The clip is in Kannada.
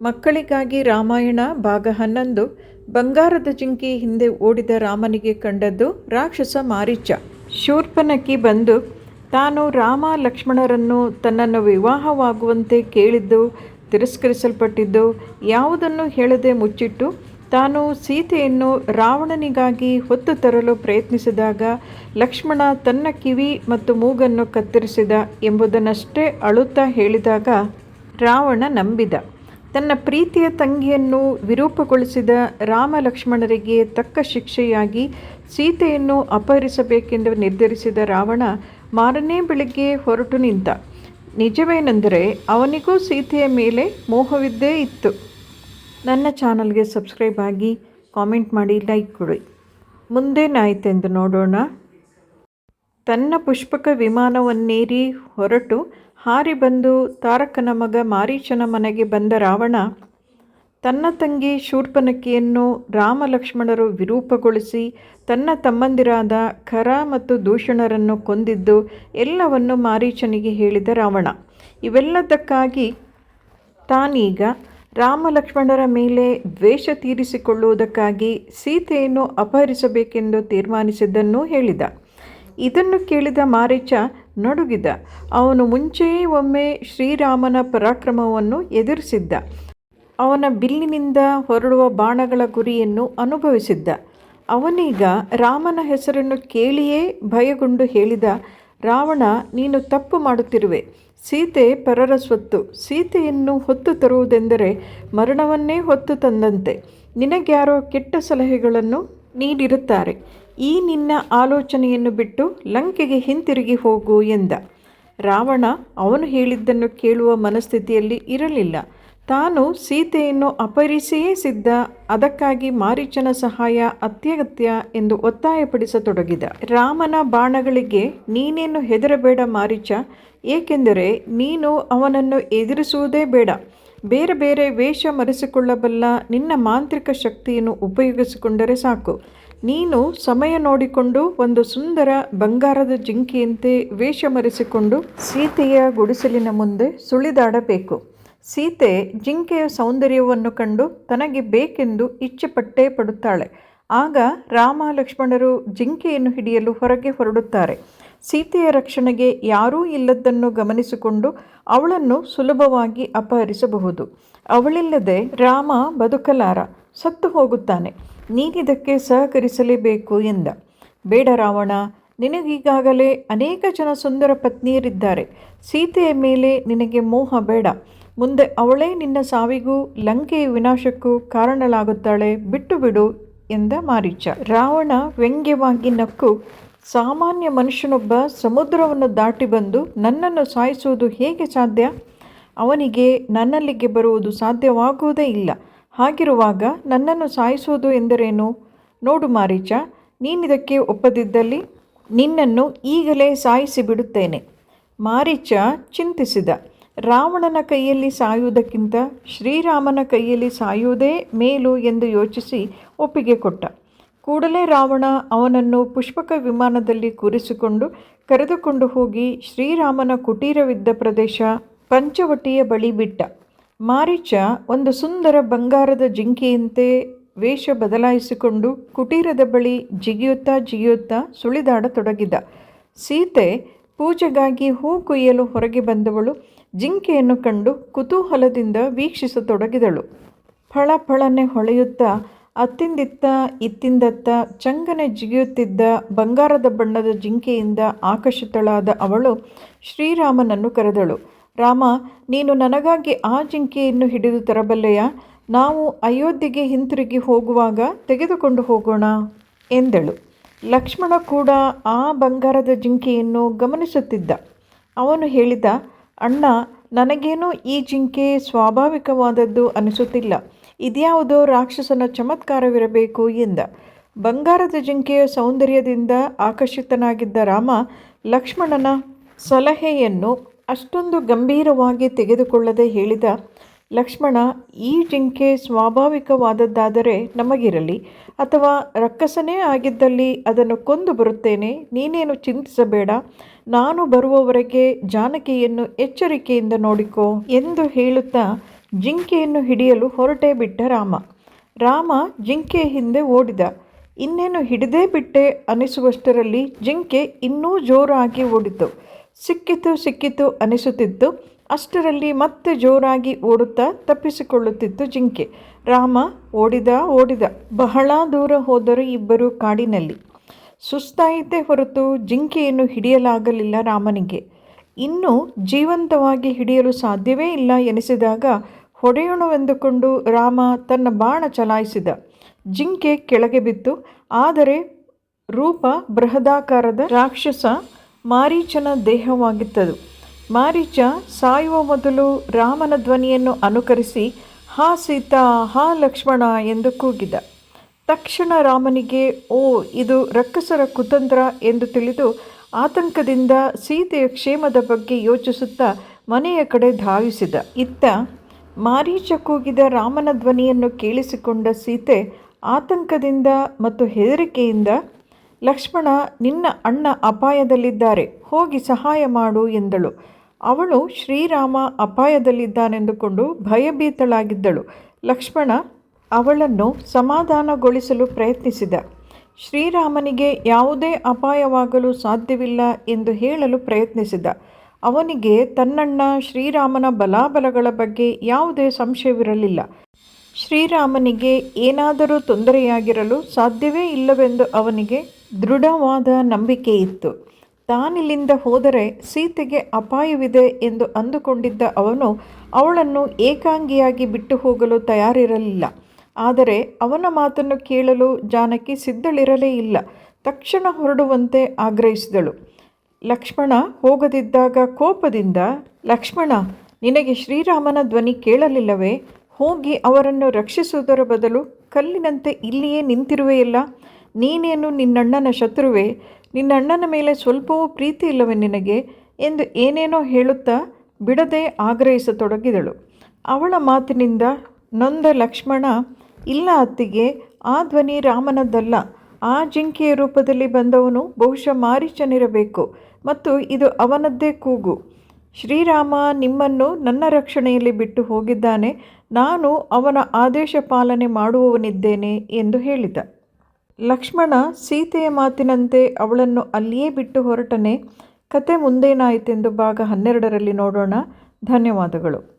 ಮಕ್ಕಳಿಗಾಗಿ ರಾಮಾಯಣ ಭಾಗ ಹನ್ನೊಂದು, ಬಂಗಾರದ ಜಿಂಕಿ ಹಿಂದೆ ಓಡಿದ ರಾಮನಿಗೆ ಕಂಡದ್ದು ರಾಕ್ಷಸ ಮಾರೀಚ. ಶೂರ್ಪನಕ್ಕಿ ಬಂದು, ತಾನು ರಾಮ ಲಕ್ಷ್ಮಣರನ್ನು ತನ್ನನ್ನು ವಿವಾಹವಾಗುವಂತೆ ಕೇಳಿದ್ದು, ತಿರಸ್ಕರಿಸಲ್ಪಟ್ಟಿದ್ದು, ಯಾವುದನ್ನು ಹೇಳದೆ ಮುಚ್ಚಿಟ್ಟು ತಾನು ಸೀತೆಯನ್ನು ರಾವಣನಿಗಾಗಿ ಹೊತ್ತು ತರಲು ಪ್ರಯತ್ನಿಸಿದಾಗ ಲಕ್ಷ್ಮಣ ತನ್ನ ಕಿವಿ ಮತ್ತು ಮೂಗನ್ನು ಕತ್ತರಿಸಿದ ಎಂಬುದನ್ನಷ್ಟೇ ಅಳುತ್ತಾ ಹೇಳಿದಾಗ ರಾವಣ ನಂಬಿದ. ತನ್ನ ಪ್ರೀತಿಯ ತಂಗಿಯನ್ನು ವಿರೂಪಗೊಳಿಸಿದ ರಾಮ ಲಕ್ಷ್ಮಣರಿಗೆ ತಕ್ಕ ಶಿಕ್ಷೆಯಾಗಿ ಸೀತೆಯನ್ನು ಅಪಹರಿಸಬೇಕೆಂದು ನಿರ್ಧರಿಸಿದ ರಾವಣ ಮಾರನೇ ಬೆಳಿಗ್ಗೆ ಹೊರಟು ನಿಂತ. ನಿಜವೇನೆಂದರೆ ಅವನಿಗೂ ಸೀತೆಯ ಮೇಲೆ ಮೋಹವಿದ್ದೇ ಇತ್ತು. ನನ್ನ ಚಾನಲ್ಗೆ ಸಬ್ಸ್ಕ್ರೈಬ್ ಆಗಿ ಕಾಮೆಂಟ್ ಮಾಡಿ ಲೈಕ್ ಕೊಡಿ. ಮುಂದೇನಾಯಿತೆಂದು ನೋಡೋಣ. ತನ್ನ ಪುಷ್ಪಕ ವಿಮಾನವನ್ನೇರಿ ಹೊರಟು ಹಾರಿ ಬಂದು ತಾರಕನ ಮಗ ಮಾರೀಚನ ಮನೆಗೆ ಬಂದ ರಾವಣ, ತನ್ನ ತಂಗಿ ಶೂರ್ಪನಕಿಯನ್ನು ರಾಮಲಕ್ಷ್ಮಣರು ವಿರೂಪಗೊಳಿಸಿ ತನ್ನ ತಮ್ಮಂದಿರಾದ ಖರ ಮತ್ತು ದೂಷಣರನ್ನು ಕೊಂದಿದ್ದು ಎಲ್ಲವನ್ನು ಮಾರೀಚನಿಗೆ ಹೇಳಿದ ರಾವಣ. ಇವೆಲ್ಲದಕ್ಕಾಗಿ ತಾನೀಗ ರಾಮಲಕ್ಷ್ಮಣರ ಮೇಲೆ ದ್ವೇಷ ತೀರಿಸಿಕೊಳ್ಳುವುದಕ್ಕಾಗಿ ಸೀತೆಯನ್ನು ಅಪಹರಿಸಬೇಕೆಂದು ತೀರ್ಮಾನಿಸಿದ್ದನ್ನು ಹೇಳಿದ. ಇದನ್ನು ಕೇಳಿದ ಮಾರೀಚ ನಡುಗಿದ. ಅವನು ಮುಂಚೆಯೇ ಒಮ್ಮೆ ಶ್ರೀರಾಮನ ಪರಾಕ್ರಮವನ್ನು ಎದುರಿಸಿದ್ದ. ಅವನ ಬಿಲ್ಲಿನಿಂದ ಹೊರಡುವ ಬಾಣಗಳ ಗುರಿಯನ್ನು ಅನುಭವಿಸಿದ್ದ. ಅವನೀಗ ರಾಮನ ಹೆಸರನ್ನು ಕೇಳಿಯೇ ಭಯಗೊಂಡು ಹೇಳಿದ, ರಾವಣ, ನೀನು ತಪ್ಪು ಮಾಡುತ್ತಿರುವೆ. ಸೀತೆ ಪರರ ಸ್ವತ್ತು. ಸೀತೆಯನ್ನು ಹೊತ್ತು ತರುವುದೆಂದರೆ ಮರಣವನ್ನೇ ಹೊತ್ತು ತಂದಂತೆ. ನಿನಗ್ಯಾರೋ ಕೆಟ್ಟ ಸಲಹೆಗಳನ್ನು ನೀಡಿರುತ್ತಾರೆ. ಈ ನಿನ್ನ ಆಲೋಚನೆಯನ್ನು ಬಿಟ್ಟು ಲಂಕೆಗೆ ಹಿಂತಿರುಗಿ ಹೋಗು ಎಂದ. ರಾವಣ ಅವನು ಹೇಳಿದ್ದನ್ನು ಕೇಳುವ ಮನಸ್ಥಿತಿಯಲ್ಲಿ ಇರಲಿಲ್ಲ. ತಾನು ಸೀತೆಯನ್ನು ಅಪಹರಿಸಿಯೇ ಸಿದ್ಧ, ಅದಕ್ಕಾಗಿ ಮಾರೀಚನ ಸಹಾಯ ಅತ್ಯಗತ್ಯ ಎಂದು ಒತ್ತಾಯಪಡಿಸತೊಡಗಿದ. ರಾಮನ ಬಾಣಗಳಿಗೆ ನೀನೇನು ಹೆದರಬೇಡ ಮಾರೀಚ, ಏಕೆಂದರೆ ನೀನು ಅವನನ್ನು ಎದುರಿಸುವುದೇ ಬೇಡ. ಬೇರೆ ಬೇರೆ ವೇಷ ಮರೆಸಿಕೊಳ್ಳಬಲ್ಲ ನಿನ್ನ ಮಾಂತ್ರಿಕ ಶಕ್ತಿಯನ್ನು ಉಪಯೋಗಿಸಿಕೊಂಡರೆ ಸಾಕು. ನೀನು ಸಮಯ ನೋಡಿಕೊಂಡು ಒಂದು ಸುಂದರ ಬಂಗಾರದ ಜಿಂಕೆಯಂತೆ ವೇಷ ಮರೆಸಿಕೊಂಡು ಸೀತೆಯ ಗುಡಿಸಲಿನ ಮುಂದೆ ಸುಳಿದಾಡಬೇಕು. ಸೀತೆ ಜಿಂಕೆಯ ಸೌಂದರ್ಯವನ್ನು ಕಂಡು ತನಗೆ ಬೇಕೆಂದು ಇಚ್ಛೆಪಟ್ಟೇ ಪಡುತ್ತಾಳೆ. ಆಗ ರಾಮ ಲಕ್ಷ್ಮಣರು ಜಿಂಕೆಯನ್ನು ಹಿಡಿಯಲು ಹೊರಗೆ ಹೊರಡುತ್ತಾರೆ. ಸೀತೆಯ ರಕ್ಷಣೆಗೆ ಯಾರೂ ಇಲ್ಲದನ್ನು ಗಮನಿಸಿಕೊಂಡು ಅವಳನ್ನು ಸುಲಭವಾಗಿ ಅಪಹರಿಸಬಹುದು. ಅವಳಿಲ್ಲದೆ ರಾಮ ಬದುಕಲಾರ. ಸತ್ತು ಹೋಗುತ್ತಾನೆ. ನೀನಿದಕ್ಕೆ ಸಹಕರಿಸಲೇಬೇಕು ಎಂದ. ಬೇಡ ರಾವಣ, ನಿನಗೀಗಾಗಲೇ ಅನೇಕ ಜನ ಸುಂದರ ಪತ್ನಿಯರಿದ್ದಾರೆ. ಸೀತೆಯ ಮೇಲೆ ನಿನಗೆ ಮೋಹ ಬೇಡ. ಮುಂದೆ ಅವಳೇ ನಿನ್ನ ಸಾವಿಗೂ ಲಂಕೆಯ ವಿನಾಶಕ್ಕೂ ಕಾರಣಲಾಗುತ್ತಾಳೆ ಬಿಟ್ಟು ಬಿಡು ಎಂದ ಮಾರೀಚ. ರಾವಣ ವ್ಯಂಗ್ಯವಾಗಿ ನಕ್ಕು, ಸಾಮಾನ್ಯ ಮನುಷ್ಯನೊಬ್ಬ ಸಮುದ್ರವನ್ನು ದಾಟಿ ಬಂದು ನನ್ನನ್ನು ಸಾಯಿಸುವುದು ಹೇಗೆ ಸಾಧ್ಯ? ಅವನಿಗೆ ನನ್ನಲ್ಲಿಗೆ ಬರುವುದು ಸಾಧ್ಯವಾಗುವುದೇ ಇಲ್ಲ. ಹಾಗಿರುವಾಗ ನನ್ನನ್ನು ಸಾಯಿಸುವುದು ಎಂದರೇನು? ನೋಡು ಮಾರೀಚ, ನೀನಿದಕ್ಕೆ ಒಪ್ಪದಿದ್ದಲ್ಲಿ ನಿನ್ನನ್ನು ಈಗಲೇ ಸಾಯಿಸಿ ಬಿಡುತ್ತೇನೆ. ಮಾರೀಚ ಚಿಂತಿಸಿದ. ರಾವಣನ ಕೈಯಲ್ಲಿ ಸಾಯುವುದಕ್ಕಿಂತ ಶ್ರೀರಾಮನ ಕೈಯಲ್ಲಿ ಸಾಯುವುದೇ ಮೇಲು ಎಂದು ಯೋಚಿಸಿ ಒಪ್ಪಿಗೆ ಕೊಟ್ಟ. ಕೂಡಲೇ ರಾವಣ ಅವನನ್ನು ಪುಷ್ಪಕ ವಿಮಾನದಲ್ಲಿ ಕೂರಿಸಿಕೊಂಡು ಕರೆದುಕೊಂಡು ಹೋಗಿ ಶ್ರೀರಾಮನ ಕುಟೀರವಿದ್ದ ಪ್ರದೇಶ ಪಂಚವಟಿಯ ಬಳಿ ಬಿಟ್ಟ. ಮಾರೀಚ ಒಂದು ಸುಂದರ ಬಂಗಾರದ ಜಿಂಕೆಯಂತೆ ವೇಷ ಬದಲಾಯಿಸಿಕೊಂಡು ಕುಟೀರದ ಬಳಿ ಜಿಗಿಯುತ್ತಾ ಜಿಗಿಯುತ್ತಾ ಸುಳಿದಾಡತೊಡಗಿದ. ಸೀತೆ ಪೂಜೆಗಾಗಿ ಹೂ ಕುಯ್ಯಲು ಹೊರಗೆ ಬಂದವಳು ಜಿಂಕೆಯನ್ನು ಕಂಡು ಕುತೂಹಲದಿಂದ ವೀಕ್ಷಿಸತೊಡಗಿದಳು. ಫಳ ಫಳನೆ ಹೊಳೆಯುತ್ತಾ, ಅತ್ತಿಂದಿತ್ತ, ಇತ್ತಿಂದತ್ತ, ಚಂಗನೆ ಜಿಗಿಯುತ್ತಿದ್ದ ಬಂಗಾರದ ಬಣ್ಣದ ಜಿಂಕೆಯಿಂದ ಆಕರ್ಷಿತಳಾದ ಅವಳು ಶ್ರೀರಾಮನನ್ನು ಕರೆದಳು. ರಾಮ, ನೀನು ನನಗಾಗಿ ಆ ಜಿಂಕೆಯನ್ನು ಹಿಡಿದು ತರಬಲ್ಲೆಯ? ನಾವು ಅಯೋಧ್ಯೆಗೆ ಹಿಂತಿರುಗಿ ಹೋಗುವಾಗ ತೆಗೆದುಕೊಂಡು ಹೋಗೋಣ ಎಂದಳು. ಲಕ್ಷ್ಮಣ ಕೂಡ ಆ ಬಂಗಾರದ ಜಿಂಕೆಯನ್ನು ಗಮನಿಸುತ್ತಿದ್ದ. ಅವನು ಹೇಳಿದ, ಅಣ್ಣ, ನನಗೇನೂ ಈ ಜಿಂಕೆ ಸ್ವಾಭಾವಿಕವಾದದ್ದು ಅನಿಸುತ್ತಿಲ್ಲ. ಇದ್ಯಾವುದೋ ರಾಕ್ಷಸನ ಚಮತ್ಕಾರವಿರಬೇಕು ಎಂದ. ಬಂಗಾರದ ಜಿಂಕೆಯ ಸೌಂದರ್ಯದಿಂದ ಆಕರ್ಷಿತನಾಗಿದ್ದ ರಾಮ ಲಕ್ಷ್ಮಣನ ಸಲಹೆಯನ್ನು ಅಷ್ಟೊಂದು ಗಂಭೀರವಾಗಿ ತೆಗೆದುಕೊಳ್ಳದೆ ಹೇಳಿದ ಲಕ್ಷ್ಮಣ, ಈ ಜಿಂಕೆ ಸ್ವಾಭಾವಿಕವಾದದ್ದಾದರೆ ನಮಗಿರಲಿ, ಅಥವಾ ರಕ್ಕಸನೇ ಆಗಿದ್ದಲ್ಲಿ ಅದನ್ನು ಕೊಂದು ಬರುತ್ತೇನೆ, ನೀನೇನು ಚಿಂತಿಸಬೇಡ, ನಾನು ಬರುವವರೆಗೆ ಜಾನಕಿಯನ್ನು ಎಚ್ಚರಿಕೆಯಿಂದ ನೋಡಿಕೋ ಎಂದು ಹೇಳುತ್ತಾ ಜಿಂಕೆಯನ್ನು ಹಿಡಿಯಲು ಹೊರಟೇ ಬಿಟ್ಟ ರಾಮ. ರಾಮ ಜಿಂಕೆ ಹಿಂದೆ ಓಡಿದ. ಇನ್ನೇನು ಹಿಡಿದೇ ಬಿಟ್ಟೆ ಅನಿಸುವಷ್ಟರಲ್ಲಿ ಜಿಂಕೆ ಇನ್ನೂ ಜೋರಾಗಿ ಓಡಿತು. ಸಿಕ್ಕಿತು ಸಿಕ್ಕಿತು ಅನಿಸುತ್ತಿತ್ತು. ಅಷ್ಟರಲ್ಲಿ ಮತ್ತೆ ಜೋರಾಗಿ ಓಡುತ್ತಾ ತಪ್ಪಿಸಿಕೊಳ್ಳುತ್ತಿತ್ತು ಜಿಂಕೆ. ರಾಮ ಓಡಿದ ಓಡಿದ. ಬಹಳ ದೂರ ಹೋದರು ಇಬ್ಬರು ಕಾಡಿನಲ್ಲಿ. ಸುಸ್ತಾಯಿತೇ ಹೊರತು ಜಿಂಕೆಯನ್ನು ಹಿಡಿಯಲಾಗಲಿಲ್ಲ ರಾಮನಿಗೆ. ಇನ್ನು ಜೀವಂತವಾಗಿ ಹಿಡಿಯಲು ಸಾಧ್ಯವೇ ಇಲ್ಲ ಎನಿಸಿದಾಗ ಹೊಡೆಯೋಣವೆಂದುಕೊಂಡು ರಾಮ ತನ್ನ ಬಾಣ ಚಲಾಯಿಸಿದ. ಜಿಂಕೆ ಕೆಳಗೆ ಬಿತ್ತು. ಆದರೆ ರೂಪ ಬೃಹದಾಕಾರದ ರಾಕ್ಷಸ ಮಾರೀಚನ ದೇಹವಾಗಿತ್ತದು. ಮಾರೀಚ ಸಾಯುವ ಮೊದಲು ರಾಮನ ಧ್ವನಿಯನ್ನು ಅನುಕರಿಸಿ, ಹಾ ಸೀತಾ, ಹಾ ಲಕ್ಷ್ಮಣ ಎಂದು ಕೂಗಿದ. ತಕ್ಷಣ ರಾಮನಿಗೆ, ಓ, ಇದು ರಕ್ಕಸರ ಕುತಂತ್ರ ಎಂದು ತಿಳಿದು ಆತಂಕದಿಂದ ಸೀತೆಯ ಕ್ಷೇಮದ ಬಗ್ಗೆ ಯೋಚಿಸುತ್ತಾ ಮನೆಯ ಕಡೆ ಧಾವಿಸಿದ. ಇತ್ತ ಮಾರೀಚ ಕೂಗಿದ ರಾಮನ ಧ್ವನಿಯನ್ನು ಕೇಳಿಸಿಕೊಂಡ ಸೀತೆ ಆತಂಕದಿಂದ ಮತ್ತು ಹೆದರಿಕೆಯಿಂದ ಲಕ್ಷ್ಮಣ, ನಿನ್ನ ಅಣ್ಣ ಅಪಾಯದಲ್ಲಿದ್ದಾರೆ, ಹೋಗಿ ಸಹಾಯ ಮಾಡು ಎಂದಳು. ಅವಳು ಶ್ರೀರಾಮ ಅಪಾಯದಲ್ಲಿದ್ದಾನೆಂದುಕೊಂಡು ಭಯಭೀತಳಾಗಿದ್ದಳು. ಲಕ್ಷ್ಮಣ ಅವಳನ್ನು ಸಮಾಧಾನಗೊಳಿಸಲು ಪ್ರಯತ್ನಿಸಿದ. ಶ್ರೀರಾಮನಿಗೆ ಯಾವುದೇ ಅಪಾಯವಾಗಲು ಸಾಧ್ಯವಿಲ್ಲ ಎಂದು ಹೇಳಲು ಪ್ರಯತ್ನಿಸಿದ. ಅವನಿಗೆ ತನ್ನಣ್ಣ ಶ್ರೀರಾಮನ ಬಲಾಬಲಗಳ ಬಗ್ಗೆ ಯಾವುದೇ ಸಂಶಯವಿರಲಿಲ್ಲ. ಶ್ರೀರಾಮನಿಗೆ ಏನಾದರೂ ತೊಂದರೆಯಾಗಿರಲು ಸಾಧ್ಯವೇ ಇಲ್ಲವೆಂದು ಅವನಿಗೆ ದೃಢವಾದ ನಂಬಿಕೆ ಇತ್ತು. ತಾನಿಲ್ಲಿಂದ ಹೋದರೆ ಸೀತೆಗೆ ಅಪಾಯವಿದೆ ಎಂದು ಅಂದುಕೊಂಡಿದ್ದ ಅವನು ಅವಳನ್ನು ಏಕಾಂಗಿಯಾಗಿ ಬಿಟ್ಟು ಹೋಗಲು ತಯಾರಿರಲಿಲ್ಲ. ಆದರೆ ಅವನ ಮಾತನ್ನು ಕೇಳಲು ಜಾನಕಿ ಸಿದ್ಧಳಿರಲೇ ಇಲ್ಲ. ತಕ್ಷಣ ಹೊರಡುವಂತೆ ಆಗ್ರಹಿಸಿದಳು. ಲಕ್ಷ್ಮಣ, ಹೋಗದಿದ್ದಾಗ ಕೋಪದಿಂದ, ಲಕ್ಷ್ಮಣ, ನಿನಗೆ ಶ್ರೀರಾಮನ ಧ್ವನಿ ಕೇಳಲಿಲ್ಲವೇ? ಹೋಗಿ ಅವರನ್ನು ರಕ್ಷಿಸುವುದರ ಬದಲು ಕಲ್ಲಿನಂತೆ ಇಲ್ಲಿಯೇ ನಿಂತಿರುವೆಯಲ್ಲ? ನೀನೇನು ನಿನ್ನಣ್ಣನ ಶತ್ರುವೆ? ನಿನ್ನಣ್ಣನ ಮೇಲೆ ಸ್ವಲ್ಪವೂ ಪ್ರೀತಿ ಇಲ್ಲವೇ ನಿನಗೆ? ಎಂದು ಏನೇನೋ ಹೇಳುತ್ತಾ ಬಿಡದೆ ಆಗ್ರಹಿಸತೊಡಗಿದಳು. ಅವಳ ಮಾತಿನಿಂದ ನೊಂದ ಲಕ್ಷ್ಮಣ, ಇಲ್ಲ ಅತ್ತಿಗೆ, ಆ ಧ್ವನಿ ರಾಮನದ್ದಲ್ಲ. ಆ ಜಿಂಕೆಯ ರೂಪದಲ್ಲಿ ಬಂದವನು ಬಹುಶಃ ಮಾರೀಚನಿರಬೇಕು ಮತ್ತು ಇದು ಅವನದ್ದೇ ಕೂಗು. ಶ್ರೀರಾಮ ನಿಮ್ಮನ್ನು ನನ್ನ ರಕ್ಷಣೆಯಲ್ಲಿ ಬಿಟ್ಟು ಹೋಗಿದ್ದಾನೆ. ನಾನು ಅವನ ಆದೇಶ ಪಾಲನೆ ಮಾಡುವವನಿದ್ದೇನೆ ಎಂದು ಹೇಳಿದ. ಲಕ್ಷ್ಮಣ ಸೀತೆಯ ಮಾತಿನಂತೆ ಅವಳನ್ನು ಅಲ್ಲಿಯೇ ಬಿಟ್ಟು ಹೊರಟನೆ ಕತೆ ಮುಂದೇನಾಯಿತೆಂದು ಭಾಗ ಹನ್ನೆರಡರಲ್ಲಿ ನೋಡೋಣ. ಧನ್ಯವಾದಗಳು.